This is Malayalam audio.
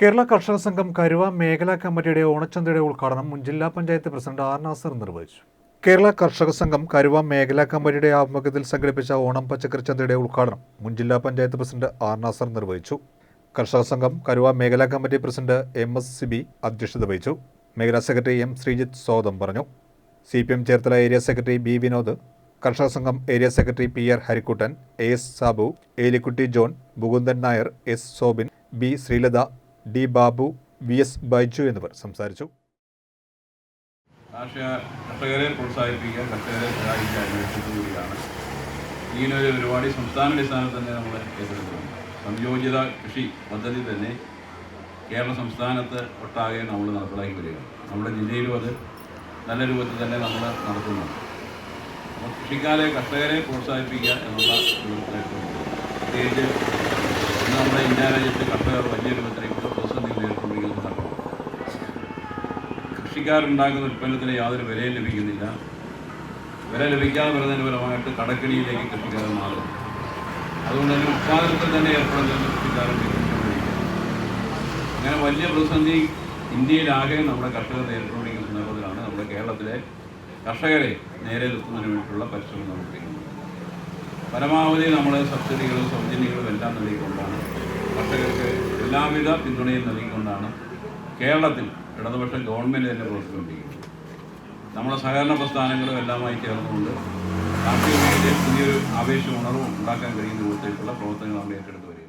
കേരള കർഷക സംഘം കരുവ മേഖലാ കമ്മിറ്റിയുടെ ഓണച്ചന്തയുടെ ഉദ്ഘാടനം മുൻ ജില്ലാ പഞ്ചായത്ത് പ്രസിഡന്റ് ആർ നാസർ നിർവഹിച്ചു. കേരള കർഷക സംഘം കരുവ മേഖലാ കമ്മിറ്റിയുടെ ആഭിമുഖ്യത്തിൽ സംഘടിപ്പിച്ച ഓണം പച്ചക്കറി ചന്തയുടെ ഉദ്ഘാടനം മുൻ ജില്ലാ പഞ്ചായത്ത് പ്രസിഡന്റ് ആർ നാസർ നിർവഹിച്ചു. കർഷക സംഘം കരുവ മേഖലാ committee president M S Sibi അധ്യക്ഷത വഹിച്ചു. മേഖലാ സെക്രട്ടറി എം ശ്രീജിത്ത് സ്വാഗതം പറഞ്ഞു. C P M Cherthala area secretary B Vinod കർഷക സംഘം area secretary P R Harikuttan A S Sabu Elikutty John Bukundan Nair S Sobin B Sreelatha D Babu V S Baiju എന്നിവർ സംസാരിച്ചു. കാർഷിക കർഷകരെ പരിപാടി സംസ്ഥാന അടിസ്ഥാനത്തിൽ തന്നെ നമ്മൾ ഏറ്റെടുക്കുന്നത് സംയോജിത കൃഷി പദ്ധതി തന്നെ കേരള സംസ്ഥാനത്ത് ഒട്ടാകെ നമ്മൾ നടപ്പിലാക്കി വരികയാണ്. നമ്മുടെ ജില്ലയിലും അത് നല്ല രൂപത്തിൽ തന്നെ നമ്മൾ നടത്തുന്നുണ്ട്. അപ്പോൾ കൃഷിക്കാരെ കർഷകരെ പ്രോത്സാഹിപ്പിക്കുക എന്നുള്ള പ്രത്യേകിച്ച് ഇന്ന് നമ്മുടെ ഇന്ത്യ രാജ്യത്ത് കർഷകർ വലിയ രൂപത്തിലേക്കുള്ള പ്രതിസന്ധി നേരിട്ടുകൊണ്ടിരിക്കുന്ന സന്ദർഭം കൃഷിക്കാരുണ്ടാക്കുന്ന ഉൽപ്പന്നത്തിന് യാതൊരു വിലയും ലഭിക്കുന്നില്ല. വില ലഭിക്കാതെ വരുന്നതിന് ഫലമായിട്ട് കടക്കിണിയിലേക്ക് കൃഷിക്കാരൻ മാറുന്നു അതുകൊണ്ട് തന്നെ ഉത്പാദനത്തിൽ തന്നെ ഏർപ്പെടുന്ന കൃഷിക്കാരൻ അങ്ങനെ വലിയ പ്രതിസന്ധി ഇന്ത്യയിലാകെ നമ്മുടെ കർഷകർ നേരിട്ടുകൊണ്ടിരിക്കുന്ന സന്ദർഭത്തിലാണ് നമ്മുടെ കേരളത്തിലെ കർഷകരെ നേരെ നിർത്തുന്നതിന് വേണ്ടിയിട്ടുള്ള പരിശ്രമം നടത്തിയിരിക്കുന്നത്. പരമാവധി നമ്മൾ സബ്സിഡികളും സൗജന്യങ്ങളും എല്ലാം നൽകിക്കൊണ്ടാണ് കർഷകർക്ക് എല്ലാവിധ പിന്തുണയും നൽകിക്കൊണ്ടാണ് കേരളത്തിൽ ഇടതുപക്ഷ ഗവൺമെന്റ് തന്നെ പ്രവർത്തിച്ചുകൊണ്ടിരിക്കുന്നത് നമ്മുടെ സഹകരണ പ്രസ്ഥാനങ്ങളും എല്ലാമായി ചേർന്നുകൊണ്ട് കാർഷിക മേഖലയിൽ പുതിയൊരു ആവേശം ഉണർവും ഉണ്ടാക്കാൻ കഴിയുന്ന രൂപത്തിലേക്കുള്ള പ്രവർത്തനങ്ങൾ നമ്മൾ ഏറ്റെടുത്ത് വരും